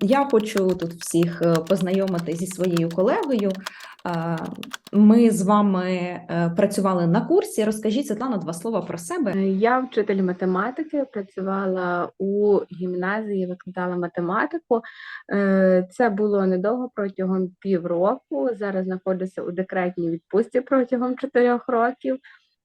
Я хочу тут всіх е, познайомити зі своєю колегою. Е, Ми з вами е, працювали на курсі. Розкажіть, Світлана, два слова про себе. Я вчитель математики, працювала у гімназії, викладала математику. Це було недовго протягом півроку. Зараз знаходжуся у декретній відпустці протягом чотирьох років.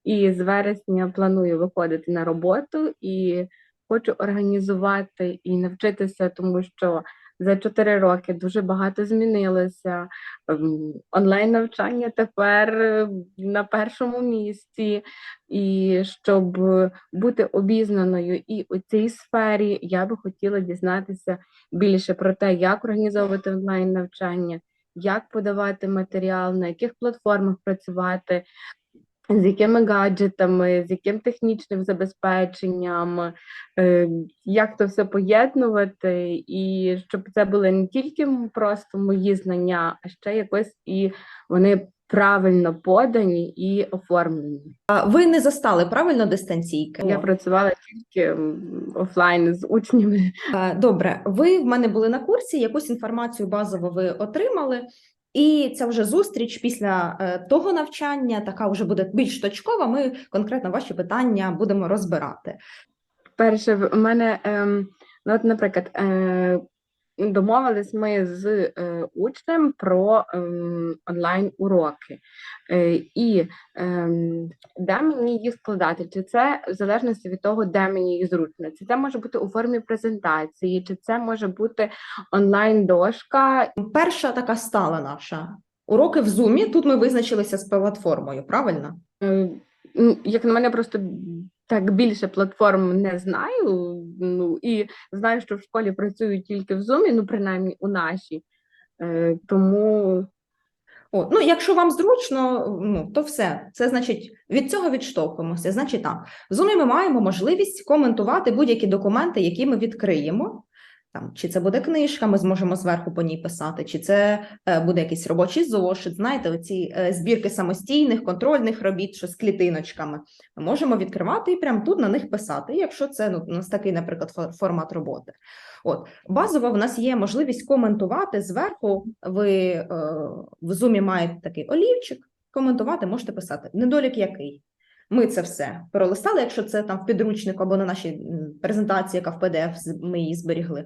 І з вересня планую виходити на роботу і хочу організувати і навчитися, тому що за чотири роки дуже багато змінилося. Ем, Онлайн навчання тепер е, на першому місці. І щоб бути обізнаною і у цій сфері, я би хотіла дізнатися більше про те, як організовувати онлайн навчання, як подавати матеріал, на яких платформах працювати, з якими гаджетами, з яким технічним забезпеченням, е, як то все поєднувати, і щоб це були не тільки просто мої знання, а ще якось і вони правильно подані і оформлені. А Ви не застали правильно дистанційки? Я працювала тільки офлайн з учнями. Е, Добре, ви в мене були на курсі, якусь інформацію базово ви отримали, і ця вже зустріч після е, того навчання, така вже буде більш точкова. Ми конкретно ваші питання будемо розбирати. Перше, в мене, ем, ну, от, наприклад, е, домовились ми з е, учнем про ем, онлайн уроки. Е, і ем, де мені їх складати? Чи це в залежності від того, де мені їх зручно? Чи це може бути у формі презентації, чи це може бути онлайн-дошка? Перша така стала наша уроки в Zoom. Тут ми визначилися з платформою, правильно? Е, Як на мене, просто так більше платформ не знаю. Ну і знаю, що в школі працюють тільки в Zoom, ну принаймні у нашій. Е, Тому О, ну, якщо вам зручно, ну то все. Це значить від цього відштовхуємося. Значить, так в Zoom ми маємо можливість коментувати будь-які документи, які ми відкриємо. Там, чи це буде книжка, ми зможемо зверху по ній писати, чи це е, буде якийсь робочий зошит. Знаєте, оці е, збірки самостійних контрольних робіт, що з клітиночками. Ми можемо відкривати і прямо тут на них писати, якщо це ну, у нас такий, наприклад, формат роботи. От базово в нас є можливість коментувати зверху. Ви е, в зумі маєте такий олівчик. Коментувати можете писати. Недолік який? Ми це все пролистали, якщо це там в підручнику або на нашій презентації, яка в PDF, ми її зберігли.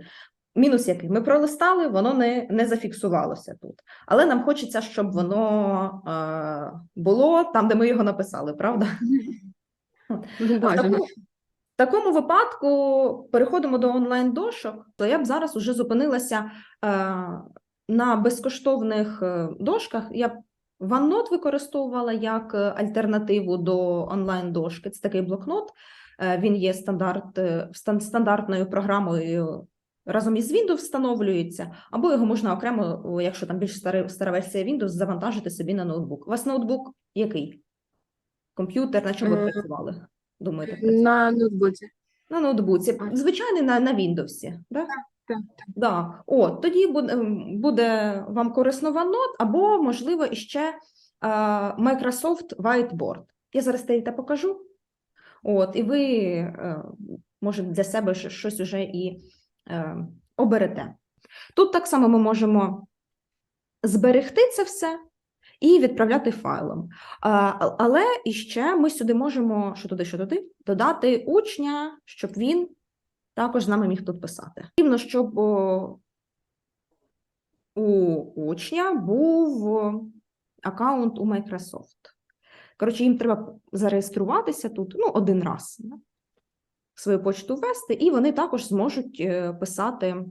Мінус який? Ми пролистали, воно не, не зафіксувалося тут. Але нам хочеться, щоб воно е, було там, де ми його написали, правда? В такому, в такому випадку переходимо до онлайн-дошок, то я б зараз уже зупинилася е, на безкоштовних е, дошках. Я б OneNote використовувала як е, альтернативу до онлайн-дошки. Це такий блокнот. Е, він є стандарт, е, стандартною програмою. Разом із Windows встановлюється, або його можна окремо, якщо там більш стара, стара версія Windows, завантажити собі на ноутбук. У вас ноутбук який? Комп'ютер, на чому ви працювали? Думаєте? На ноутбуці. На ноутбуці. А. Звичайний на, на Windows, да? Так. Да. О, тоді буде, ем, буде вам корисно OneNote, або, можливо, іще е, Microsoft Whiteboard. Я зараз те покажу. От, і ви, е, може, для себе щось уже і е, оберете. Тут так само ми можемо зберегти це все і відправляти файлом. Але іще ми сюди можемо, що туди, що туди, додати учня, щоб він також з нами міг тут писати. Рівно, щоб у учня був аккаунт у Microsoft. Коротше, їм треба зареєструватися тут ну, один раз, свою почту ввести, і вони також зможуть е, писати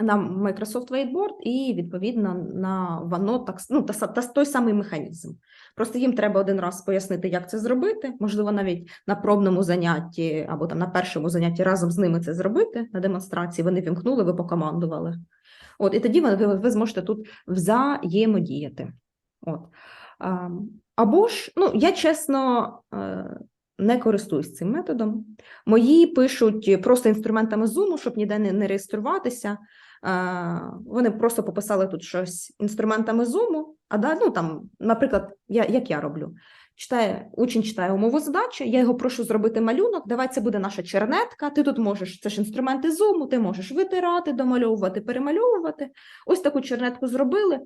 на Microsoft Whiteboard і, відповідно, на OneNote так, ну, та, та, той самий механізм. Просто їм треба один раз пояснити, як це зробити. Можливо, навіть на пробному занятті або там на першому занятті разом з ними це зробити на демонстрації. Вони вімкнули, ви покомандували. От, і тоді ви, ви зможете тут взаємодіяти. От. Або ж, ну, я чесно е, не користуюсь цим методом. Мої пишуть просто інструментами Zoom, щоб ніде не, реєструватися. Е, Вони просто пописали тут щось інструментами Zoom, а да, ну там, наприклад, я, як я роблю. читає, учень читає умову задачі, я його прошу зробити малюнок, давай це буде наша чернетка, ти тут можеш, це ж інструменти зуму, ти можеш витирати, домальовувати, перемальовувати. Ось таку чернетку зробили,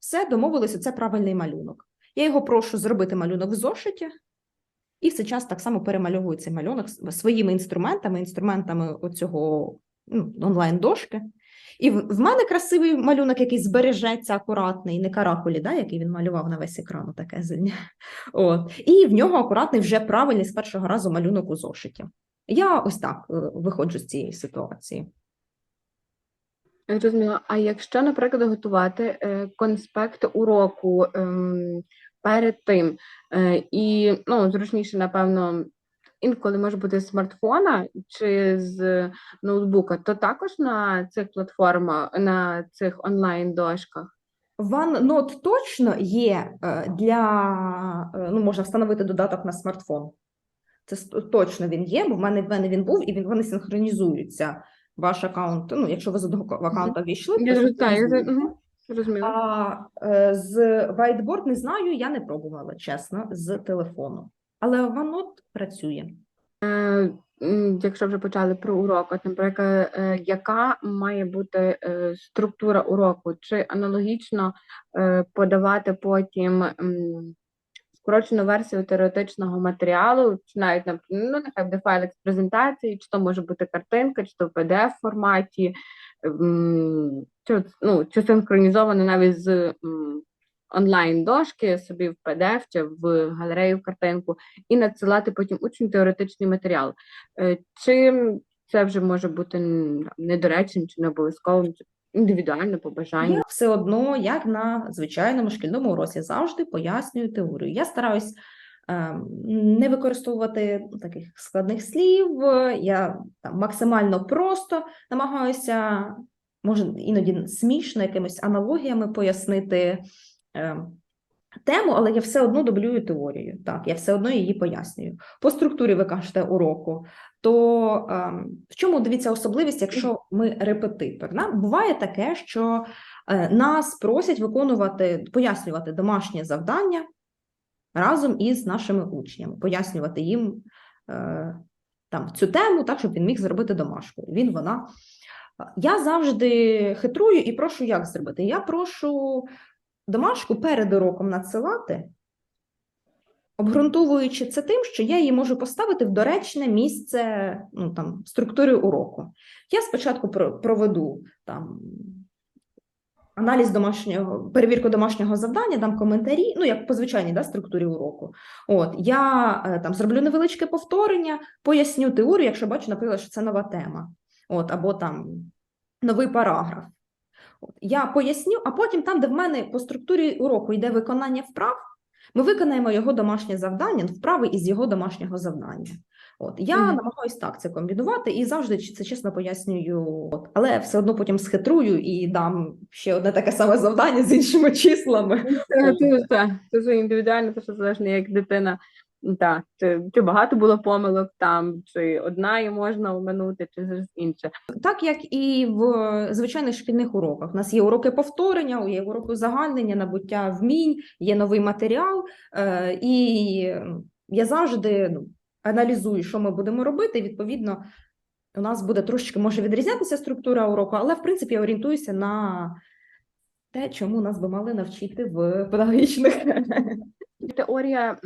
все, домовилися, це правильний малюнок. Я його прошу зробити малюнок в зошиті, і час так само перемальовую цей малюнок своїми інструментами, інструментами оцього ну, онлайн-дошки. І в, мене красивий малюнок, який збережеться акуратний, не каракулі, да, який він малював на весь екран, таке. От. І в нього акуратний вже правильний з першого разу малюнок у зошиті. Я ось так е, виходжу з цієї ситуації. Я Зрозуміло. А якщо, наприклад, готувати е, конспект уроку ем, перед тим, е, і ну, зручніше, напевно, інколи може бути з смартфона чи з ноутбука, то також на цих платформах, на цих онлайн-дошках. OneNote точно є е, для, е, ну, можна встановити додаток на смартфон. Це точно він є, бо в мене, в мене він був, і він, вони синхронізуються. Ваш аккаунт, ну, якщо ви з одного аккаунта ввійшли, то Зрозуміла. А е, з Whiteboard не знаю, я не пробувала, чесно, з телефону. Але OneNote працює. М, Якщо вже почали про урок, от, наприклад, е, яка має бути е, структура уроку? Чи аналогічно е, подавати потім скорочену версію теоретичного матеріалу, чи навіть ну, нехай буде файлик з презентації, чи то може бути картинка, чи то в PDF форматі, чи, ну, чи синхронізовано навіть з онлайн-дошки собі в PDF чи в галерею в картинку і надсилати потім учню теоретичний матеріал. Е, Чи це вже може бути недоречним чи не обов'язковим, чи індивідуально по бажанню? Я все одно, як на звичайному шкільному уроці, завжди пояснюю теорію. Я стараюсь не використовувати таких складних слів. Я там максимально просто намагаюся, може, іноді смішно якимись аналогіями пояснити ем, тему, але я все одно дублюю теорію. Так, я все одно її пояснюю. По структурі ви кажете уроку. То ем, в чому дивіться особливість, якщо ми репетитор? Да? Буває таке, що е, нас просять виконувати, пояснювати домашнє завдання разом із нашими учнями, пояснювати їм е, там цю тему, так, щоб він міг зробити домашку. Він, вона. Я завжди хитрую і прошу, як зробити. Я прошу домашку перед уроком надсилати, обґрунтовуючи це тим, що я її можу поставити в доречне місце ну, там, структури уроку. Я спочатку про- проведу там, аналіз домашнього, перевірку домашнього завдання, дам коментарі, ну, як по звичайній да, структурі уроку. От, я е, там, зроблю невеличке повторення, поясню теорію, якщо бачу, наприклад, що це нова тема, От, або там новий параграф. От, я поясню, а потім там, де в мене по структурі уроку йде виконання вправ, ми виконаємо його домашнє завдання, вправи із його домашнього завдання. От я Мгм. намагаюся так це комбінувати і завжди це чесно пояснюю. От, але все одно потім схитрую і дам ще одне таке саме завдання з іншими числами. Це, це, вже індивідуально, це ж залежно, як дитина. Так, чи, чи багато було помилок там, чи одна і можна оминути, чи інше. Так як і в звичайних шкільних уроках. У нас є уроки повторення, є уроки узагальнення, набуття вмінь, є новий матеріал, е, і я завжди ну, аналізую, що ми будемо робити. і, Відповідно, у нас буде трошечки може відрізнятися структура уроку, але в принципі я орієнтуюся на те, чому нас би мали навчити в педагогічних. Теорія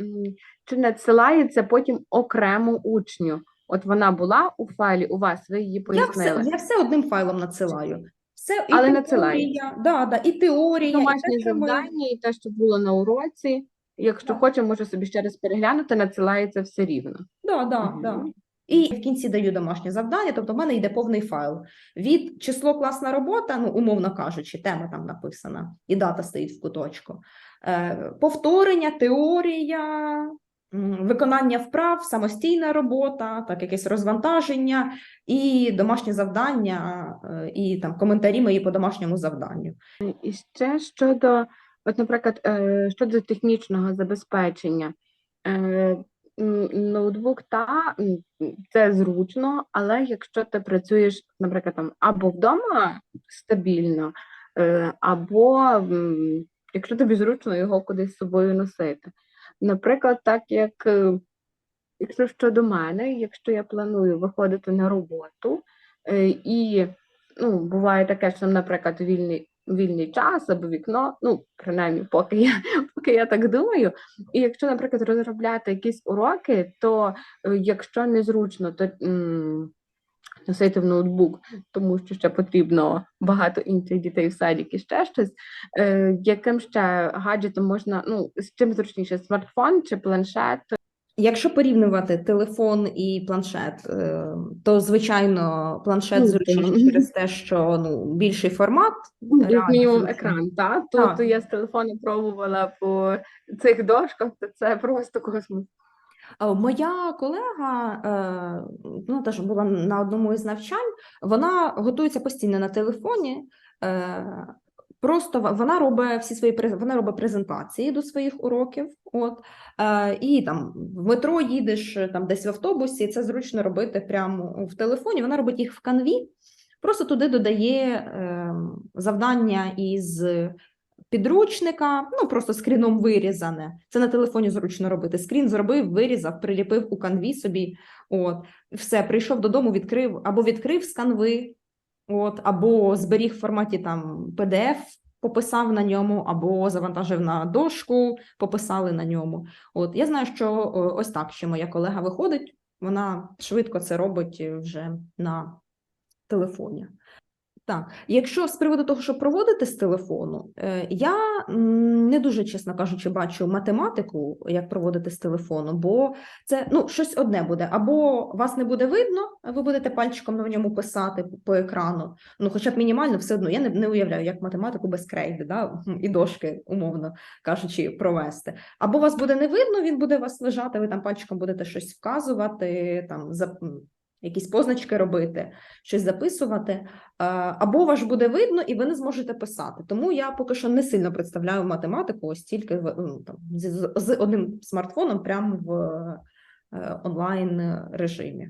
чи надсилається потім окремо учню? От вона була у файлі у вас, ви її Я все, я все одним файлом надсилаю. Все, і Але теорія, да, да, і теорія, і те, що ми- завдання і те, що було на уроці. Якщо Так. хоче, може собі ще раз переглянути, надсилається все рівно. Да, да, Мгм. да. І в кінці даю домашнє завдання, тобто в мене йде повний файл. Від число класна робота, ну, умовно кажучи, тема там написана, і дата стоїть в куточку. Е, повторення, теорія, виконання вправ, самостійна робота, так, якесь розвантаження, і домашнє завдання, е, і там коментарі мої по домашньому завданню. І ще щодо, от, наприклад, е, щодо технічного забезпечення. Е, Ноутбук та це зручно, але якщо ти працюєш, наприклад, там або вдома стабільно, е, або якщо тобі зручно його кудись з собою носити. Наприклад, так як якщо щодо мене, якщо я планую виходити на роботу, і ну, буває таке, що, наприклад, вільний, вільний час або вікно, ну, принаймні, поки я, поки я так думаю. І якщо, наприклад, розробляти якісь уроки, то е, якщо незручно, то м, носити в ноутбук, тому що ще потрібно багато інших дітей в садик і ще щось. Е, яким ще гаджетом можна, ну, з чим зручніше, смартфон чи планшет? Якщо порівнювати телефон і планшет, е, то звичайно планшет Ну, так. через те, що ну більший формат. Ну, Як мінімум екран, так? То, то я з телефону пробувала по цих дошках, то це просто космос. А Моя колега, е, ну теж була на одному із навчань, вона готується постійно на телефоні. Просто вона робить всі свої вона робить презентації до своїх уроків. От е, і там в метро їдеш там десь в автобусі. Це зручно робити прямо в телефоні. Вона робить їх в канві, просто туди додає е, завдання із підручника, ну просто скріном вирізане. Це на телефоні зручно робити. Скрін зробив, вирізав, приліпив у канві собі. От, все, прийшов додому, відкрив або відкрив з канви, от, або зберіг в форматі там PDF, пописав на ньому, або завантажив на дошку, пописали на ньому. От я знаю, що ось так ще моя колега виходить. Вона швидко це робить вже на телефоні. Так, якщо з приводу того, що проводити з телефону, е, я не дуже, чесно кажучи, бачу математику, як проводити з телефону, бо це ну, щось одне буде. Або вас не буде видно, ви будете пальчиком на ньому писати по- екрану. Ну, хоча б мінімально, все одно. Я не, не уявляю, як математику без крейди, да? і дошки, умовно кажучи, провести. Або вас буде не видно, він буде вас лежати, ви там пальчиком будете щось вказувати, там за якісь позначки робити, щось записувати. Е, Або ваш буде видно, і ви не зможете писати. Тому я поки що не сильно представляю математику, ось тільки ну, там, з, з- одним смартфоном прямо в е, онлайн режимі.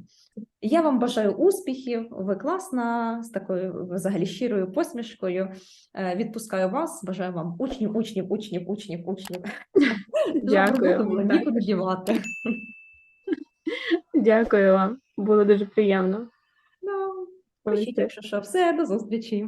Я вам бажаю успіхів. Ви класна, з такою взагалі щирою посмішкою. Е, Відпускаю вас. Бажаю вам учнів, учнів, учнів, учнів, учнів. Дякую нікуди дівати. Дякую вам. Було дуже приємно. Ну, пишіть, якщо що, все, до зустрічі.